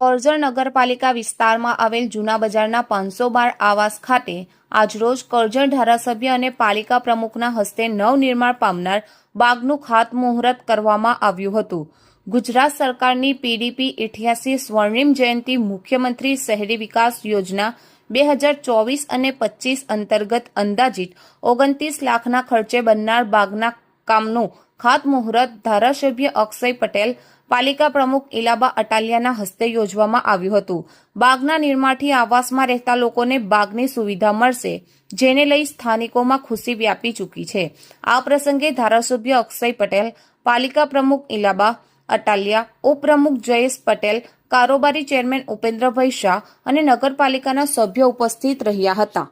કરજણ નગરપાલિકા વિસ્તારમાં આવેલ જૂના બજારના પાંચસો બાર આવાસ ખાતે આજરોજ કરજણ ધારાસભ્ય અને પાલિકા પ્રમુખના હસ્તે નવનિર્માણ પામનાર બાગનું ખાતમુહૂર્ત કરવામાં આવ્યું હતું. ગુજરાત સરકારની પીડીપી ઇઠ્યાસી સ્વર્ણિમ જયંતિ મુખ્યમંત્રી શહેરી વિકાસ યોજના બે હજાર ચોવીસ અને પચીસ અંતર્ગત અંદાજિત ઓગણત્રીસ લાખના ખર્ચે બનનાર બાગના કામનું ખાતમુહૂર્ત ધારાસભ્ય અક્ષય પટેલ, પાલિકા પ્રમુખ ઇલાબા અટાલિયાના હસ્તે યોજવામાં આવ્યું હતું. બાગના નિર્માણથી આવાસમાં રહેતા લોકોને બાગની સુવિધા મળશે, જેને લઈ સ્થાનિકોમાં ખુશી વ્યાપી ચૂકી છે. આ પ્રસંગે ધારાસભ્ય અક્ષય પટેલ, પાલિકા પ્રમુખ ઇલાબા અટાલિયા, ઉપપ્રમુખ જયેશ પટેલ, કારોબારી ચેરમેન ઉપેન્દ્રભાઈ શાહ અને નગરપાલિકાના સભ્યો ઉપસ્થિત રહ્યા હતા.